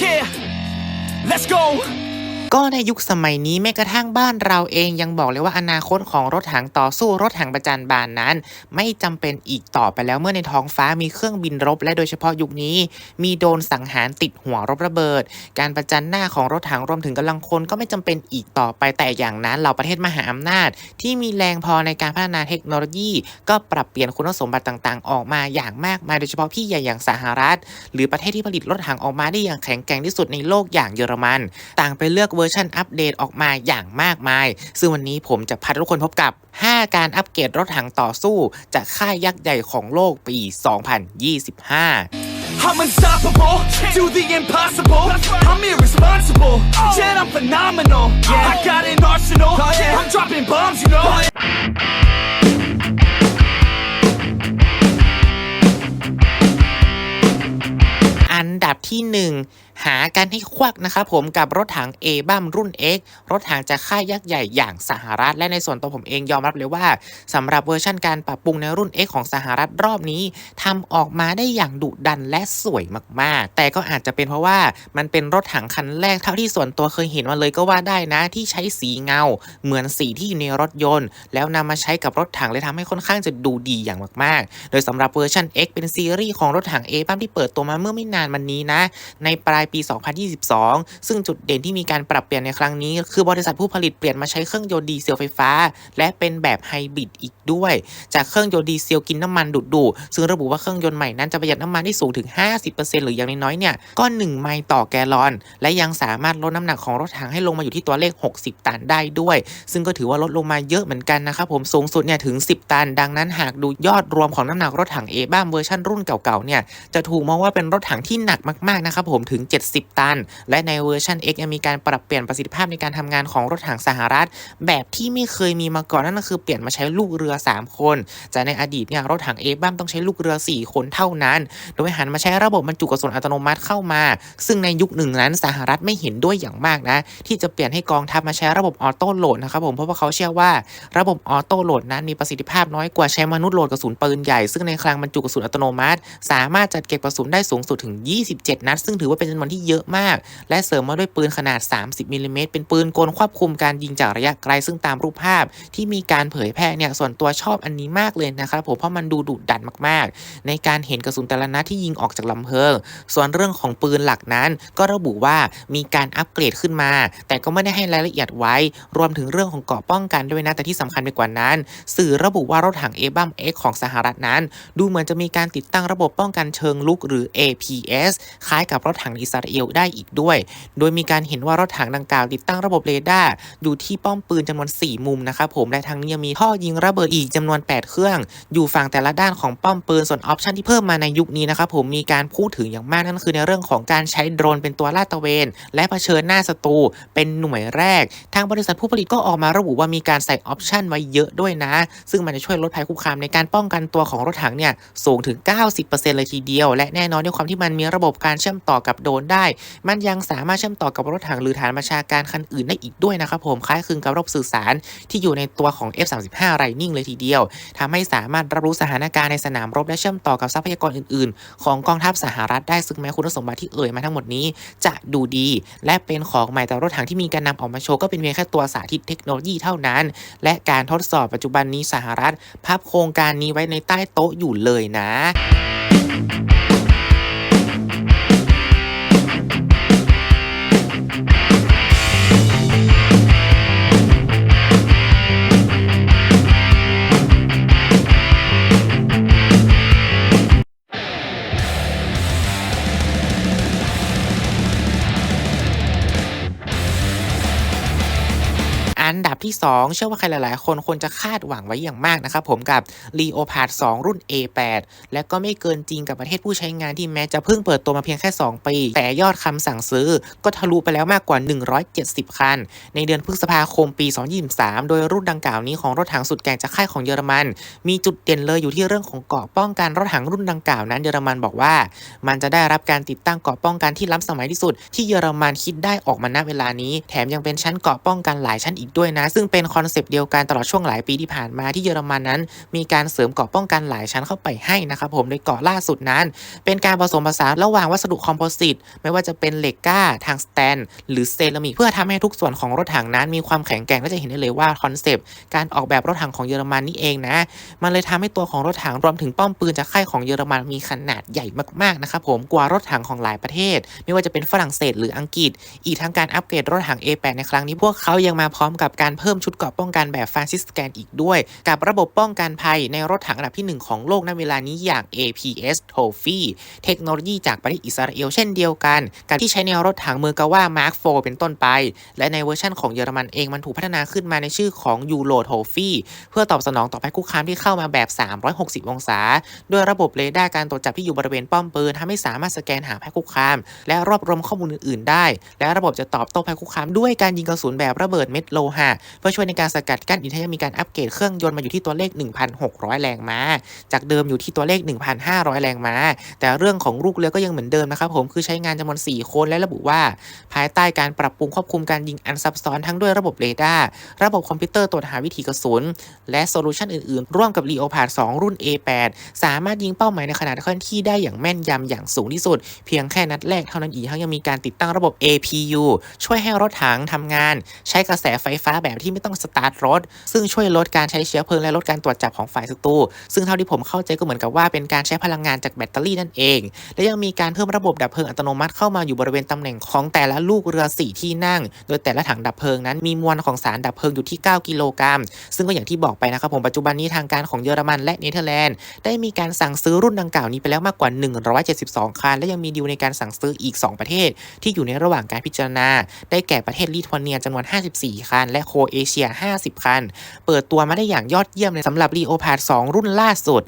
Yeah, let's go. ก็ในยุคสมัยนี้แม้กระทั่งบ้านเราเองยังบอกเลยว่าอนาคตของรถถังต่อสู้รถถังประจันบานนั้น ไม่จำเป็นอีกต่อไปแล้วเมื่อในท้องฟ้ามีเครื่องบินรบ และโดยเฉพาะยุคนี้ มีโดนสังหารติดหัวรบระเบิด การประจันหน้าของรถถังรวมถึงกำลังคนก็ไม่จำเป็นอีกต่อไปแต่อย่างนั้นเหล่าประเทศมหาอำนาจ ที่มีแรงพอในการพัฒนาเทคโนโลยี ก็ปรับเปลี่ยนคุณสมบัติต่างๆ ออกมาอย่างมากมายโดยเฉพาะพี่ใหญ่อย่างสหรัฐ หรือประเทศที่ผลิตรถถังออกมาได้อย่างแข็งแกร่งที่สุดในโลกอย่างเยอรมัน ต่างไปเลือกวอร์ชันอัปเดตออกมาอย่างมากมาย ซึ่งวันนี้ผมจะพาทุกคนพบกับ 5 การอัปเกรดรถถังต่อสู้ จากค่ายยักษ์ใหญ่ของโลกปี 2025 I'm unstoppable, do the impossible. I'm irresponsible, yet I'm phenomenal. I got an arsenal, I'm dropping bombs, you know. หากันให้ควักนะครับผมกับรถถัง A บัมรุ่น X รถถังจากค่ายยักษ์ใหญ่อย่างสหรัฐ และในส่วนตัวผมเองยอมรับเลยว่าสำหรับเวอร์ชั่นการปรับปรุงในรุ่น X ของสหรัฐรอบนี้ทำออกมาได้อย่างดุดันและสวยมากๆ แต่ก็อาจจะเป็นเพราะว่ามันเป็นรถถังคันแรกเท่าที่ส่วนตัวเคยเห็นมาเลยก็ว่าได้นะที่ใช้สีเงา เหมือนสีที่อยู่ในรถยนต์ แล้วนำมาใช้กับรถถังเลยทำให้ค่อนข้างจะดูดีอย่างมากๆ โดยสำหรับเวอร์ชัน X เป็นซีรีส์ของรถถัง A บัมที่เปิดตัวมาเมื่อไม่นานมานี้นะ ในปลายปี 2022 ซึ่งจุดเด่นที่มีการปรับเปลี่ยนในครั้งนี้ คือบริษัทผู้ผลิตเปลี่ยนมาใช้เครื่องยนต์ดีเซลไฟฟ้า และเป็นแบบไฮบริดอีกด้วย จากเครื่องยนต์ดีเซลกินน้ำมันดุดๆซึ่งระบุว่าเครื่องยนต์ใหม่นั้นจะประหยัดน้ำมันได้สูงถึง 50%หรืออย่างน้อยๆเนี่ยก็ 1 ไมล์ต่อแกลลอน และยังสามารถลดน้ำหนักของรถถังให้ลงมาอยู่ที่ตัวเลข 60 ตันได้ด้วย ซึ่งก็ถือว่าลดลงมาเยอะเหมือนกันนะครับผมสูงสุดเนี่ยถึง 10 ตัน ดังนั้นหากดูยอดรวมของน้ำหนักรถถังเอบ้ามเวอร์ชันรุ่นเก่าๆเนี่ยจะถูกมองว่าเป็นรถถังที่หนักมากๆนะครับผมถึง70 ตัน และในเวอร์ชัน X ยังมีการปรับเปลี่ยนประสิทธิภาพในการทำงานของรถถังสหรัฐ แบบที่ไม่เคยมีมาก่อนนั่นก็คือเปลี่ยนมาใช้ลูกเรือ 3 คน จากในอดีตเนี่ยรถถังเอบ้ามต้องใช้ลูกเรือ 4 คนเท่านั้น โดยหันมาใช้ระบบบรรจุกระสุนอัตโนมัติเข้ามา ซึ่งในยุคหนึ่งนั้นสหรัฐไม่เห็นด้วยอย่างมากนะ ที่จะเปลี่ยนให้กองทัพมาใช้ระบบออโต้โหลดนะครับผมเพราะว่าเขาเชื่อว่าระบบออโต้โหลดนั้นมีประสิทธิภาพน้อยกว่าใช้มนุษย์โหลดกระสุนปืนใหญ่ซึ่งในคลังบรรจุกระสุนอัตโนมัติ สามารถจัดเก็บกระสุนได้สูงสุดถึง 27 นัด ซึ่งถือว่าเป็นจำนวนที่เยอะมาก และเสริมมาด้วยปืนขนาด 30มิลลิเมตรเป็นปืนกลควบคุมการยิงจากระยะไกลซึ่งตามรูปภาพที่มีการเผยแพร่เนี่ยส่วนตัวชอบอันนี้มากเลยนะครับผมเพราะมันดูดุดันมากๆ ในการเห็นกระสุนแต่ละนัดที่ยิงออกจากลำเพลิง ส่วนเรื่องของปืนหลักนั้นก็ระบุว่ามีการอัปเกรดขึ้นมา แต่ก็ไม่ได้ให้รายละเอียดไว้ รวมถึงเรื่องของเกราะป้องกันด้วยนะแต่ที่สำคัญไปกว่านั้น สื่อระบุว่ารถถังเอบัมเอ็กของสหรัฐนั้น ดูเหมือนจะมีการติดตั้งระบบป้องกันเชิงลุกหรือ APS คล้ายกับรถถังอิสราเอลได้อีกด้วย โดยมีการเห็นว่ารถถังดังกล่าวติดตั้งระบบเรดาร์อยู่ที่ป้อมปืนจำนวน 4 มุมนะครับผม และทางนี้ยังมีท่อยิงระเบิดอีกจำนวน 8 เครื่อง อยู่ฝั่งแต่ละด้านของป้อมปืน ส่วนออปชันที่เพิ่มมาในยุคนี้นะครับผม มีการพูดถึงอย่างมากนั่นคือในเรื่องของการใช้โดรนเป็นตัวลาดตระเวน และเผชิญหน้าศัตรูเป็นหน่วยแรก ทางบริษัทผู้ผลิตก็ออกมาระบุว่ามีการใส่ออปชันไว้เยอะด้วยนะ ซึ่งมันจะช่วยลดภัยคุกคามในการป้องกันตัวของรถถังเนี่ยสูงถึง 90%เลยทีเดียว และแน่นอนด้วยความที่มันมีระบบการเชื่อมต่อกับโดรนได้ มันยังสามารถเชื่อมต่อกับรถถังหรือฐานบัญชาการคันอื่นได้อีกด้วยนะครับผมคล้ายคลึงกับระบบสื่อสารที่อยู่ในตัวของ F35 Lightning เลยทีเดียวทำให้สามารถรับรู้สถานการณ์ในสนามรบและเชื่อมต่อกับทรัพยากรอื่น ๆ ของกองทัพสหรัฐได้ซึ่งแม้คุณสมบัติที่เอ่ยมาทั้งหมดนี้ จะดูดี และเป็นของใหม่แต่รถถังที่มีการนำออกมาโชว์ก็เป็นเพียงแค่ตัวสาธิตเทคโนโลยีเท่านั้น และการทดสอบปัจจุบันนี้สหรัฐพับโครงการนี้ไว้ในใต้โต๊ะอยู่เลยนะ ที่ 2 เชื่อว่าใครหลาย ๆ คนควรจะคาดหวังไว้อย่างมากนะครับผมกับ Leopard 2 รุ่น A8 และก็ไม่เกินจริงกับประเทศผู้ใช้งานที่แม้จะเพิ่งเปิดตัวมาเพียงแค่ 2 ปี แต่ยอดคำสั่งซื้อก็ทะลุไปแล้วมากกว่า 170 คัน ในเดือนพฤษภาคมปี 2023 โดยรุ่นดังกล่าวนี้ของรถถังสุดแกร่งจากค่ายของเยอรมัน มีจุดเด่นเลยอยู่ที่เรื่องของเกราะป้องกันรถถังรุ่นดังกล่าวนั้นเยอรมันบอกว่า มันจะได้รับการติดตั้งเกราะป้องกันที่ล้ำสมัยที่สุด ที่เยอรมันคิดได้ออกมาณเวลานี้ แถมยังเป็นชั้นเกราะป้องกันหลายชั้นอีกด้วยนะซึ่งึ่งเป็นคอนเซปต์เดียวกันตลอดช่วงหลายปีที่ผ่านมาที่เยอรมันนั้น มีการเสริมเกราะป้องกันหลายชั้นเข้าไปให้นะครับผมโดยเกราะล่าสุดนั้น เป็นการผสมผสานระหว่างวัสดุคอมโพสิตไม่ว่าจะเป็นเหล็กก้าทางสแตน หรือเซรามิกเพื่อทำให้ทุกส่วนของรถถังนั้น มีความแข็งแกร่งและจะเห็นได้เลยว่าคอนเซปต์การออกแบบรถถังของเยอรมันนี่เองนะมันเลยทำให้ตัวของรถถังรวมถึงป้อมปืนจากค่ายของเยอรมันมีขนาดใหญ่มากๆนะครับผมกว่ารถถังของหลายประเทศ ไม่ว่าจะเป็นฝรั่งเศสหรืออังกฤษ อีกทั้งการอัปเกรดรถถัง A8 ในครั้งนี้พวกเขายังมาพร้อมกับการเพิ่มิ่มชุดเกราะป้องกันแบบฟานซิสแกนอีกด้วย กับระบบป้องกันภัยในรถถังอันดับที่ 1 ของโลกในเวลานี้อย่าง APS Trophy เทคโนโลยีจากประเทศอิสราเอลเช่นเดียวกันการที่ใช้ในรถถังเมือกาว่า Mark 4 เป็นต้นไป และในเวอร์ชันของเยอรมันเองมันถูกพัฒนาขึ้นมาในชื่อของ Euro Trophy เพื่อตอบสนองต่อภัยคุกคามที่เข้ามาแบบ 360 องศา ด้วยระบบเรดาร์การตรวจจับที่อยู่บริเวณป้อมปืนทำให้สามารถสแกนหาภัยคุกคาม และรวบรวมข้อมูลอื่นๆ ได้ และระบบจะตอบโต้ภัยคุกคามด้วยการยิงกระสุนแบบระเบิดเม็ดโลหะเพื่อช่วยในการสกัดกั้นอีกทั้งยังมีการอัปเกรดเครื่องยนต์มาอยู่ที่ตัวเลข 1,600 แรงม้า จากเดิมอยู่ที่ตัวเลข 1,500 แรงม้า แต่เรื่องของลูกเรือก็ยังเหมือนเดิมนะครับผมคือใช้งานจำนวน 4 คนและระบุว่า ภายใต้การปรับปรุงควบคุมการยิงอันซับซ้อนทั้งด้วยระบบเรดาร์ระบบคอมพิวเตอร์ตรวจหาวิถีกระสุน และโซลูชันอื่นๆ ร่วมกับ Leopard 2 รุ่น A8 สามารถยิงเป้าหมายในขนาดเคลื่อนที่ได้อย่างแม่นยำอย่างสูงที่สุด เพียงแค่นัดแรกเท่านั้นอีกทั้งยังมีการติดตั้งระบบ APU ช่วยให้รถถังทำงาน ใช้กระแสไฟฟ้าแบบที่ไม่ต้องสตาร์ทรถ ซึ่งช่วยลดการใช้เชื้อเพลิงและลดการตรวจจับของฝ่ายศัตรูซึ่งเท่าที่ผมเข้าใจก็เหมือนกับว่าเป็นการใช้พลังงานจากแบตเตอรี่นั่นเอง และยังมีการเพิ่มระบบดับเพลิงอัตโนมัติเข้ามาอยู่บริเวณตำแหน่งของแต่ละลูกเรือ 4 ที่นั่ง โดยแต่ละถังดับเพลิงนั้นมีมวลของสารดับเพลิงอยู่ที่ 9 กิโลกรัม ซึ่งก็อย่างที่บอกไปนะครับผมปัจจุบันนี้ทางการของเยอรมันและเนเธอร์แลนด์ได้มีการสั่งซื้อรุ่นดังกล่าวนี้ไปแล้วมากกว่า 172 คัน และยังมีดีลในการสั่งซื้ออีก 2 ประเทศ ที่อยู่ในระหว่างการพิจารณา ได้แก่ประเทศลิทัวเนียจำนวน 54 คัน และโคเอเชีย 50 คัน เปิดตัวมาได้อย่างยอดเยี่ยมเลยสำหรับ Leopard 2 รุ่นล่าสุด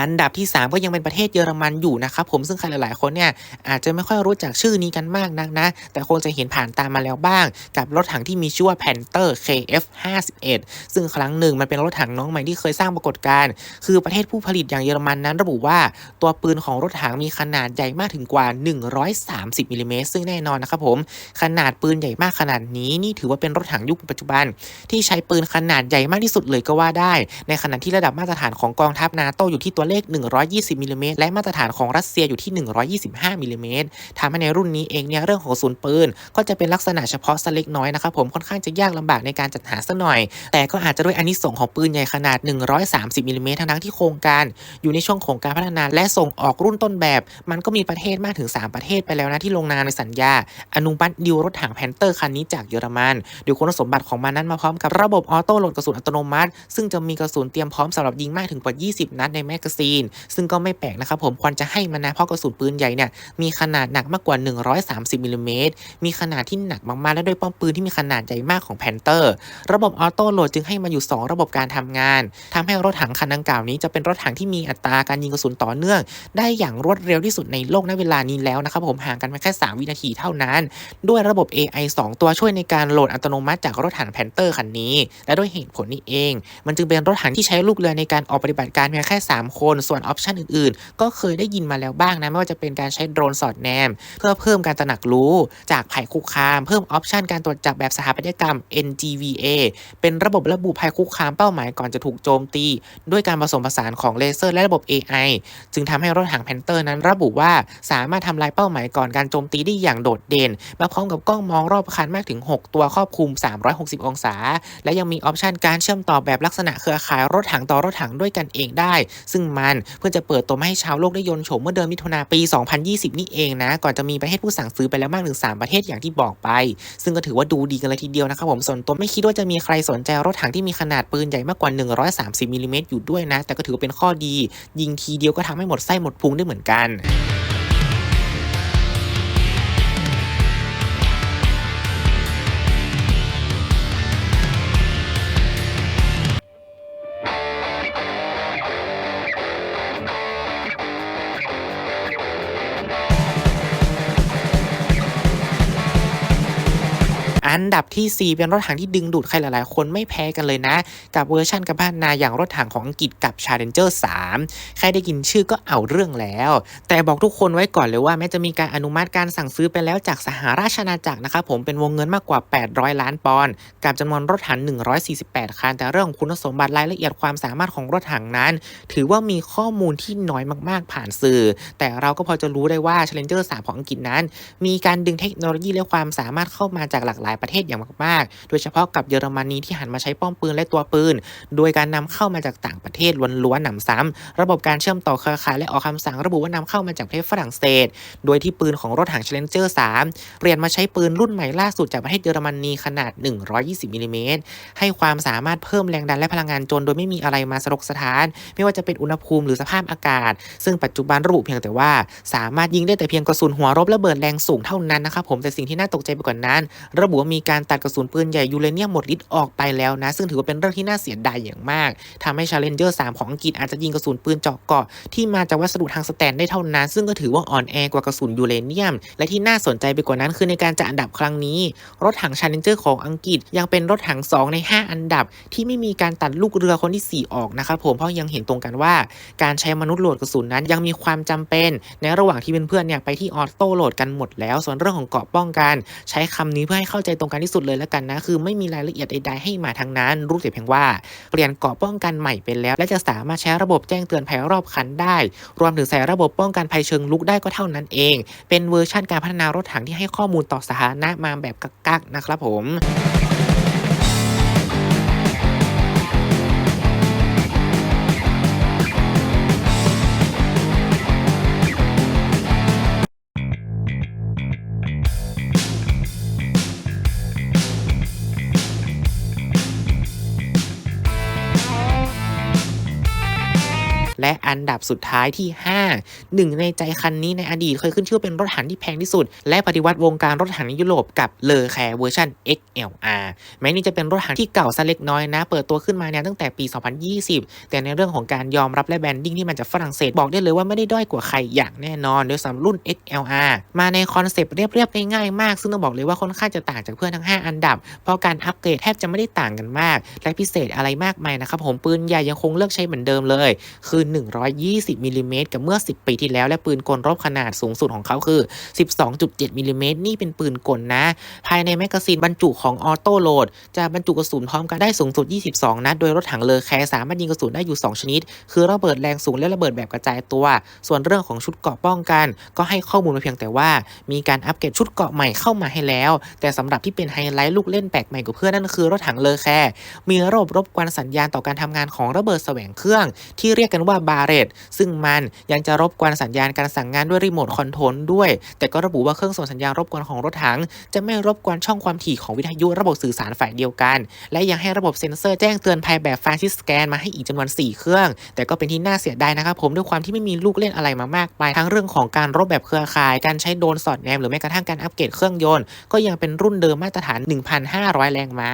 อันดับที่ 3 ก็ยังเป็นประเทศเยอรมันอยู่นะครับผมซึ่งใครหลาย ๆ คนเนี่ยอาจจะไม่ค่อยรู้จักชื่อนี้กันมากนักนะ แต่คงจะเห็นผ่านตามมาแล้วบ้าง กับรถถังที่มีชื่อว่า Panther KF 51ซึ่งครั้งหนึ่งมันเป็นรถถังน้องใหม่ที่เคยสร้างปรากฏการณ์คือประเทศผู้ผลิตอย่างเยอรมันนั้น ระบุว่าตัวปืนของรถถังมีขนาดใหญ่มากถึงกว่า 130มิลลิเมตรซึ่งแน่นอนนะครับผมขนาดปืนใหญ่มากขนาดนี้นี่ถือว่าเป็นรถถังยุคปัจจุบัน ที่ใช้ปืนขนาดใหญ่มากที่สุดเลยก็ว่าได้ ในขณะที่ระดับมาตรฐานของกองทัพนาโตอยู่ที่ตัวเลข 120มิลลิเมตรและมาตรฐานของรัสเซียอยู่ที่ 125มิลลิเมตรทำให้ในรุ่นนี้เองเนี่ยเรื่องของกระสุนปืน ก็จะเป็นลักษณะเฉพาะสเล็กน้อยนะครับผมค่อนข้างจะยากลำบากในการจัดหาซะหน่อย แต่ก็อาจจะด้วยอานิสงส์ของปืนใหญ่ขนาด 130มิลลิเมตรทั้งที่โครงการอยู่ในช่วงของการพัฒนาและส่งออกรุ่นต้นแบบ มันก็มีประเทศมากถึง 3 ประเทศไปแล้วนะที่ลงนามในสัญญา อนุมัติดิวรถถังแพนเตอร์คันนี้จากเยอรมันโดยคุณสมบัติของมันนั้นมาพร้อมกับระบบออโต้โหลดกระสุนอัตโนมัติ ซึ่งจะมีกระสุนเตรียมพร้อมสำหรับยิงมากถึงกว่า 20 นัดในแมกกาซีน ซึ่งก็ไม่แปลกนะครับผมควรจะให้มันนะเพราะกระสุนปืนใหญ่เนี่ยมีขนาดหนักมากกว่า 130มิลลิเมตรมีขนาดที่หนักมากๆ และด้วยป้อมปืนที่มีขนาดใหญ่มากของแพนเตอร์ ระบบออโต้โหลดจึงให้มาอยู่ 2 ระบบการทำงานทำให้รถถังคันดังกล่าวนี้จะเป็นรถถังที่มีอัตราการยิงกระสุนต่อเนื่อง ได้อย่างรวดเร็วที่สุดในโลกณเวลานี้แล้วนะครับผมห่างกันแค่3วินาทีเท่านั้น ด้วยระบบ AI 2 ตัวช่วยในการโหลดอัตโนมัติจากรถถังแพนเตอร์คันนี้ และด้วยเหตุผลนี้เอง มันจึงเป็นรถถังที่ใช้ลูกเรือในการออกปฏิบัติการเพียงแค่ 3 คนส่วนออปชันอื่นๆ ก็เคยได้ยินมาแล้วบ้างนะไม่ว่าจะเป็นการใช้โดรนสอดแนม เพื่อเพิ่มการตระหนักรู้จากภัยคุกคาม เพิ่มออปชันการตรวจจับแบบสถาปัตยกรรม NGVA เป็นระบบระบุภัยคุกคามเป้าหมายก่อนจะถูกโจมตี ด้วยการผสมผสานของเลเซอร์และระบบ AI จึงทำให้รถถังแพนเตอร์นั้นระบุว่าสามารถทำลายเป้าหมายก่อนการโจมตีได้อย่างโดดเด่น มาพร้อมกับกล้องมองรอบคารมากถึง 6 ตัวครอบคลุม 360 องศา และยังมีออปชันการเชื่อมต่อแบบลักษณะเครือข่ายรถถังต่อรถถังด้วยกันเองได้ ซึ่งมันเพื่อจะเปิดตัวมาให้ชาวโลกได้ยนโฉมเมื่อเดือนมิถุนาปี 2020 นี่เองนะ ก่อนจะมีประเทศผู้สั่งซื้อไปแล้วมากถึง 3 ประเทศอย่างที่บอกไป ซึ่งก็ถือว่าดูดีกันเลยทีเดียวนะครับผมส่วนตัวไม่คิดว่าจะมีใครสนใจรถถังที่มีขนาดปืนใหญ่มากกว่า 130มิลลิเมตรอยู่ด้วยนะ แต่ก็ถือว่าเป็นข้อดี ยิงทีเดียวก็ทำให้หมดไส้หมดพุงได้เหมือนกัน อันดับทีสี่ 4 เป็นรถถังที่ดึงดูดใครหลายๆ คนไม่แพ้กันเลยนะ กับเวอร์ชันการพัฒนาอย่างรถถังของอังกฤษกับ Challenger 3 ใครได้ยินชื่อก็เอาเรื่องแล้ว แต่บอกทุกคนไว้ก่อนเลยว่าแม้จะมีการอนุมัติการสั่งซื้อไปแล้วจากสหราชอาณาจักรนะครับผมเป็นวงเงินมากกว่า 800 ล้านปอนด์กับจำนวนรถถัง 148 คัน แต่เรื่องของคุณสมบัติรายละเอียดความสามารถของรถถังนั้น ถือว่ามีข้อมูลที่น้อยมากๆ ผ่านสื่อ แต่เราก็พอจะรู้ได้ว่า Challenger 3 ของอังกฤษนั้น มีการดึงเทคโนโลยีและความสามารถเข้ามาจากหลากหลายประเทศอย่างมากๆ โดยเฉพาะกับเยอรมนีที่หันมาใช้ป้อมปืนและตัวปืน โดยการนำเข้ามาจากต่างประเทศล้วนๆหนำซ้ำระบบการเชื่อมต่อเครือข่ายและออกคำสั่งระบุว่านำเข้ามาจากประเทศฝรั่งเศส โดยที่ปืนของรถถัง Challenger 3เปลี่ยนมาใช้ปืนรุ่นใหม่ล่าสุดจากประเทศเยอรมนีขนาด 120มิลลิเมตรให้ความสามารถเพิ่มแรงดันและพลังงานจนโดยไม่มีอะไรมาสรกสถาน ไม่ว่าจะเป็นอุณหภูมิหรือสภาพอากาศ ซึ่งปัจจุบันระบุเพียงแต่ว่า สามารถยิงได้แต่เพียงกระสุนหัวรบระเบิดแรงสูงเท่านั้นนะครับผมแต่สิ่งที่น่าตกใจไปกว่านั้น ระบุว่ามีการตัดกระสุนปืนใหญ่ยูเรเนียมหมดฤทธิ์ออกไปแล้วนะ ซึ่งถือว่าเป็นเรื่องที่น่าเสียดายอย่างมากทำให้ Challenger 3 ของอังกฤษอาจจะยิงกระสุนปืนเจาะเกาะที่มาจากวัสดุทางสแตนได้เท่านั้น ซึ่งก็ถือว่าอ่อนแอกว่ากระสุนยูเรเนียม และที่น่าสนใจไปกว่านั้นคือในการจัดอันดับครั้งนี้ รถถัง Challenger ของอังกฤษยังเป็นรถถัง 2 ใน 5 อันดับ ที่ไม่มีการตัดลูกเรือคนที่ 4 ออกนะครับผมเพราะยังเห็นตรงกันว่า การใช้มนุษย์โหลดกระสุนนั้นยังมีความจำเป็น ในระหว่างที่เพื่อนๆเนี่ยไปที่ออโต้โหลดกันหมดแล้ว ส่วนเรื่องของเกาะป้องกัน ใช้คำนี้เพื่อให้เข้าใจตรงกันที่สุดเลยแล้วกันนะ คือไม่มีรายละเอียดใดๆให้มาทางนั้น รู้แต่เพียงว่าเปลี่ยนเกาะป้องกันใหม่ไปแล้ว และจะสามารถใช้ระบบแจ้งเตือนภัยรอบคันได้ รวมถึงใส่ระบบป้องกันภัยเชิงลุกได้ก็เท่านั้นเอง เป็นเวอร์ชั่นการพัฒนารถถังที่ให้ข้อมูลต่อสาธารณะมาแบบกักๆนะครับผม อันดับสุดท้ายที่5หนึ่งในใจคันนี้ในอดีตเคยขึ้นชื่อเป็นรถถังที่แพงที่สุด และปฏิวัติวงการรถถังในยุโรปกับเลอแคร์เวอร์ชัน XLR แม้นี่จะเป็นรถถังที่เก่าซะเล็กน้อยนะ เปิดตัวขึ้นมาเนี่ยตั้งแต่ปี 2020 แต่ในเรื่องของการยอมรับและแบรนดิ้งที่มันจากฝรั่งเศสบอกได้เลยว่าไม่ได้ด้อยกว่าใครอย่างแน่นอนโดยสำหรับรุ่น XLR มาในคอนเซปต์เรียบๆง่ายๆมาก ซึ่งต้องบอกเลยว่าค่อนข้างจะต่างจากเพื่อนทั้ง 5 อันดับ เพราะการอัปเกรดแทบจะไม่ได้ต่างกันมาก และพิเศษอะไรมากมายนะครับผมปืนใหญ่ยังคงเลือกใช้เหมือนเดิมเลยคือ120มิลลิเมตรกับเมื่อ 10 ปีที่แล้ว และปืนกลรบขนาดสูงสุดของเขาคือ 12.7มิลลิเมตรนี่เป็นปืนกลนะ ภายในแมกกาซีนบรรจุของออโต้โหลด จะบรรจุกระสุนพร้อมกันได้สูงสุด 22 นัด โดยรถถังเลอแคร์สามารถยิงกระสุนได้อยู่ 2 ชนิด คือระเบิดแรงสูงและระเบิดแบบกระจายตัว ส่วนเรื่องของชุดเกราะป้องกัน ก็ให้ข้อมูลมาเพียงแต่ว่า มีการอัปเกรดชุดเกราะใหม่เข้ามาให้แล้ว แต่สำหรับที่เป็นไฮไลท์ลูกเล่นแปลกใหม่กว่าเพื่อนนั่นคือรถถังเลอแคร์มีระบบรบกวนสัญญาณต่อการทำงานของระเบิดแสวงเครื่อง ที่เรียกกันว่าบาเรตซึ่งมันยังจะรบกวนสัญญาณการสั่งงานด้วยรีโมทคอนโทรลด้วย แต่ก็ระบุว่าเครื่องส่งสัญญาณรบกวนของรถถัง จะไม่รบกวนช่องความถี่ของวิทยุระบบสื่อสารฝ่ายเดียวกัน และยังให้ระบบเซ็นเซอร์แจ้งเตือนภัยแบบฟาชิสแกนมาให้อีกจำนวน 4 เครื่อง แต่ก็เป็นที่น่าเสียดายนะครับผมด้วยความที่ไม่มีลูกเล่นอะไรมามากมายทั้งเรื่องของการรบแบบเครือข่าย การใช้โดรนสอดแนมหรือแม้กระทั่งการอัปเกรดเครื่องยนต์ก็ยังเป็นรุ่นเดิมมาตรฐาน 1,500 แรงม้า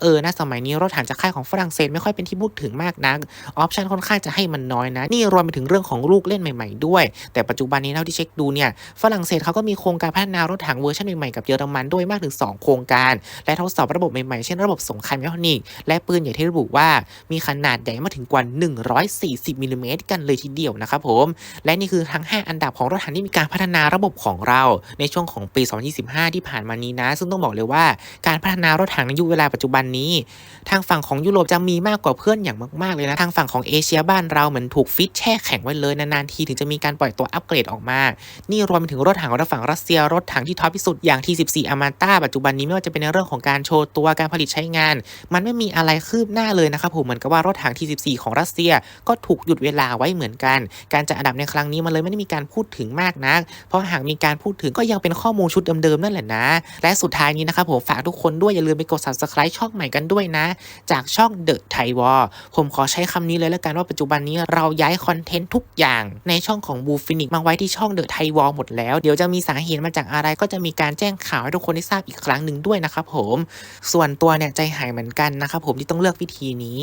เออนะสมัยนี้รถถังจากค่ายของฝรั่งเศสไม่ค่อยเป็นที่พูดถึงมากนักออปชันค่อนข้างจะให้มันน้อยนะนี่รวมไปถึงเรื่องของลูกเล่นใหม่ ๆ ด้วย แต่ปัจจุบันนี้เท่าที่เช็คดูเนี่ยฝรั่งเศสเขาก็มีโครงการพัฒนารถถังเวอร์ชันใหม่ๆกับเยอรมันด้วยมากถึง 2 โครงการ และทดสอบระบบใหม่ๆ เช่นระบบสงครามอิเล็กทรอนิกส์และปืนใหญ่ที่ระบุว่ามีขนาดใหญ่มากถึงกว่า 140มิลลิเมตรกันเลยทีเดียวนะครับผมและนี่คือทั้ง 5 อันดับของรถถังที่มีการพัฒนาระบบของเรา ในช่วงของปี 2025 ที่ผ่านมานี้นะ ซึ่งต้องบอกเลยว่าการพัฒนารถถังในยุคเวลาปัจจุบันนี้ ทางฝั่งของยุโรปจะมีมากกว่าเพื่อนอย่างมากๆเลยนะทางฝั่งของเอเชียบ้านเราเหมือนถูกฟิตแช่แข็งไว้เลยนานๆทีถึงจะมีการปล่อยตัวอัปเกรดออกมา นี่รวมไปถึงรถถังของฝั่งรัสเซียรถถังที่ท็อปที่สุดอย่าง T14 a m a t a ปัจจุบันนี้ไม่ว่าจะเป็นในเรื่องของการโชว์ตัวการผลิตใช้งาน มันไม่มีอะไรคืบหน้าเลยนะครับผมเหมือนกับว่ารถถัง T14 ของรัสเซียก็ถูกหยุดเวลาไว้เหมือนกัน การจัดอันดับในครั้งนี้มันเลยไม่ได้มีการพูดถึงมากนัก เพราะหากมีการพูดถึงก็ยังเป็นข้อมูลชุดเดิมๆนั่นแหละนะ และสุดท้ายนี้นะครับผมฝากทุกคนด้วยอย่าลืมไปกด subscribe ช่องใหม่กันด้วยนะ จากช่อง The Thai War ผมขอใช้คำนี้เลยแล้วกันว่าปัจจุบันนี้เราย้ายคอนเทนต์ทุกอย่างในช่องของบูฟินิกมาไว้ที่ช่องเดอะไทวอลหมดแล้ว เดี๋ยวจะมีสาเหตุมาจากอะไรก็จะมีการแจ้งข่าวให้ทุกคนได้ทราบอีกครั้งหนึ่งด้วยนะครับผม ส่วนตัวเนี่ยใจหายเหมือนกันนะครับผมที่ต้องเลือกวิธีนี้